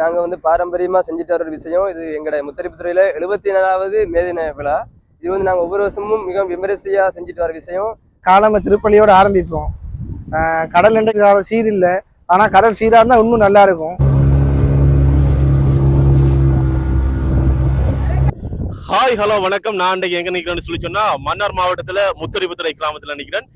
நாங்கள் வந்து பாரம்பரியமாக செஞ்சுட்டு வர ஒரு விஷயம். இது எங்களோட முத்தரிப்புத்துறையில் எழுபத்தி நாலாவது மேதின விழா. இது வந்து நாங்கள் ஒவ்வொரு வருஷமும் மிக விமரிசையாக செஞ்சுட்டு வர விஷயம். காலம்ப திருப்பள்ளியோட ஆரம்பிப்போம். கடல் என்ற சீர் இல்லை. ஆனால் கடல் சீராக இருந்தால் இன்னும் நல்லா இருக்கும். ஹாய் ஹலோ வணக்கம். நான் இன்றைக்கு எங்க நிக்கிறேன்னு சொல்லி சொன்னா மன்னார் மாவட்டத்துல முத்தரிபுத்துறை கிராமத்துல நிக்கிறேன்.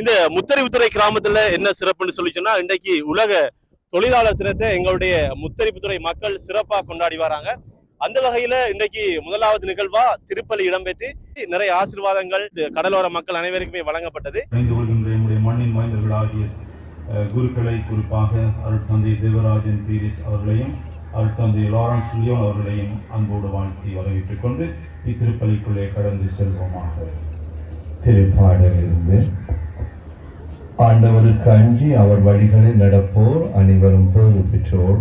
இந்த முத்தரிபுத்துறை கிராமத்துல என்ன சிறப்புன்னு சொல்லி சொன்னா இன்றைக்கு உலக தொழிலாளர் தினத்தை எங்களுடைய முத்தரிப்புத்துறை மக்கள் சிறப்பா கொண்டாடி வராங்க. அந்த வகையில இன்றைக்கு முதலாவது நிகழ்வா திருப்பலி இடம்பெற்று நிறைய ஆசீர்வாதங்கள் கடலோர மக்கள் அனைவருக்குமே வழங்கப்பட்டது. மண்ணின் மைந்தர்களாகிய அஹ், குருக்களை குறிப்பாக அருட்தந்தை தேவராஜன் பீரிஸ் அவர்களையும் அருட்தந்தை லாரன்ஸ் லியோன் அவர்களையும் அன்போடு வாழ்த்தி வரவேற்றுக் கொண்டு இத்திருப்பலிக்குள்ளே கடந்து செல்வோமாக. திருப்பாடலிருந்து ஆண்டவருக்கு அஞ்சி அவர் வழிகளில் நடப்போர் அனைவரும் பேறு பெற்றோர்.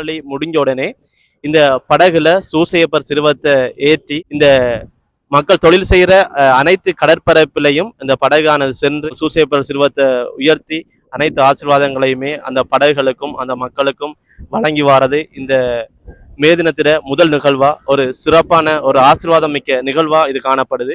திருப்பலி முடிஞ்ச உடனே இந்த படகுல சூசையப்பர் சிறுவத்தை ஏற்றி இந்த மக்கள் தொழில் செய்யற அனைத்து கடற்பரப்பிலையும் இந்த படகானது சென்று சூசையப்பர் சிறுவத்தை உயர்த்தி அனைத்து ஆசீர்வாதங்களையுமே அந்த படகுகளுக்கும் அந்த மக்களுக்கும் வழங்கி வாரது. இந்த மேதினத்திட முதல் நிகழ்வா ஒரு சிறப்பான ஒரு ஆசீர்வாதம் மிக்க நிகழ்வா இது காணப்படுது.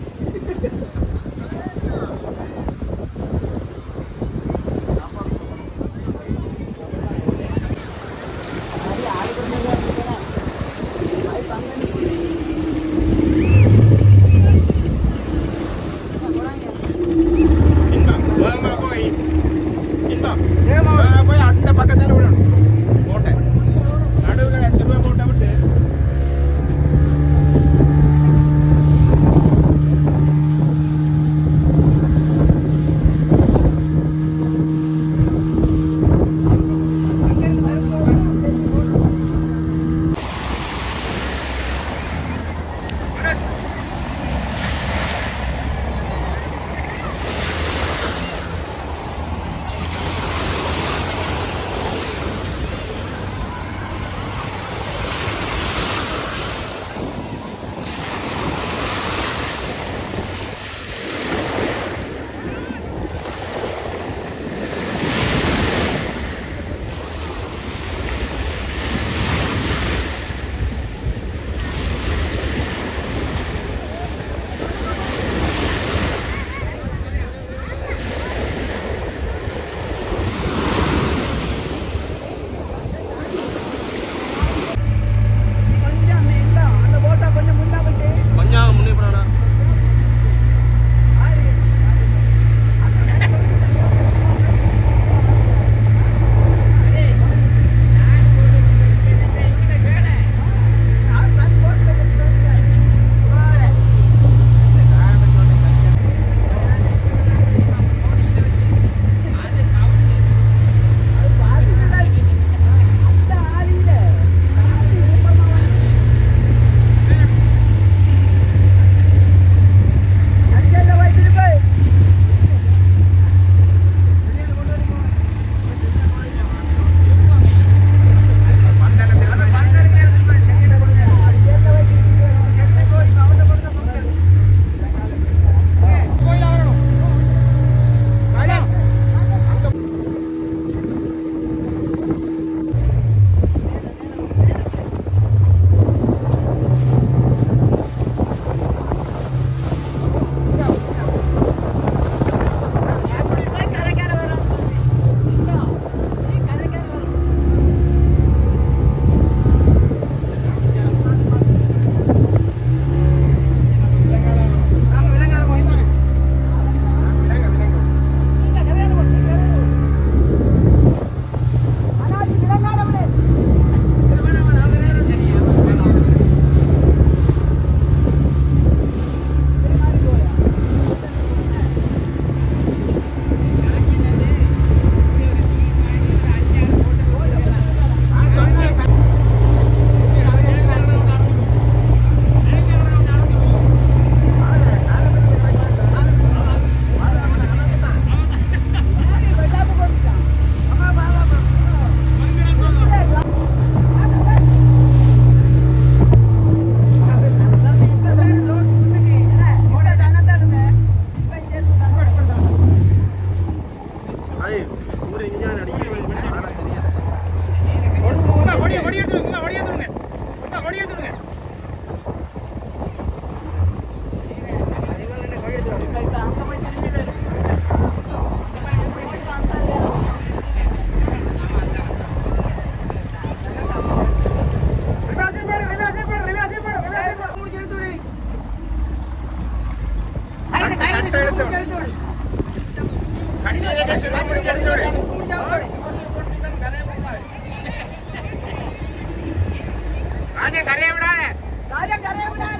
ராஜன் கரையை விடாத.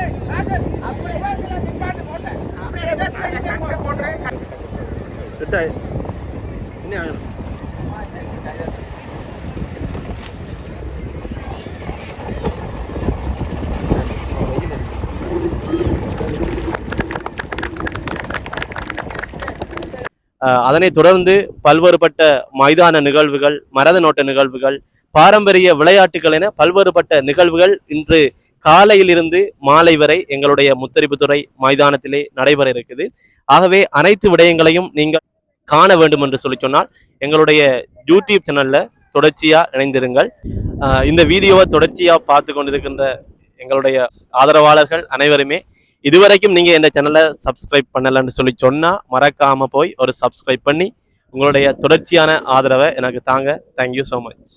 ஏய், ராஜன், நிப்பாட்டு போட்டேன். கட்டை போடுறேன். அதனைத் தொடர்ந்து பல்வேறுபட்ட மைதான நிகழ்வுகள் மரத நோட்ட நிகழ்வுகள் பாரம்பரிய விளையாட்டுகள் என பல்வேறுபட்ட நிகழ்வுகள் இன்று காலையிலிருந்து மாலை வரை எங்களுடைய முத்தரிப்புத்துறை மைதானத்திலே நடைபெற இருக்குது. ஆகவே அனைத்து விடயங்களையும் நீங்கள் காண வேண்டும் என்று சொல்லி சொன்னால் எங்களுடைய யூடியூப் சேனல்ல தொடர்ச்சியா இணைந்திருங்கள். இந்த வீடியோவை தொடர்ச்சியா பார்த்து கொண்டிருக்கின்ற எங்களுடைய ஆதரவாளர்கள் அனைவருமே இதுவரைக்கும் நீங்க இந்த சேனலை சப்ஸ்கிரைப் பண்ணலன்னு சொல்லி சொன்னா மறக்காம போய் ஒரு சப்ஸ்கிரைப் பண்ணி உங்களுடைய தொடர்ச்சியான ஆதரவை எனக்கு தாங்க. Thank you so much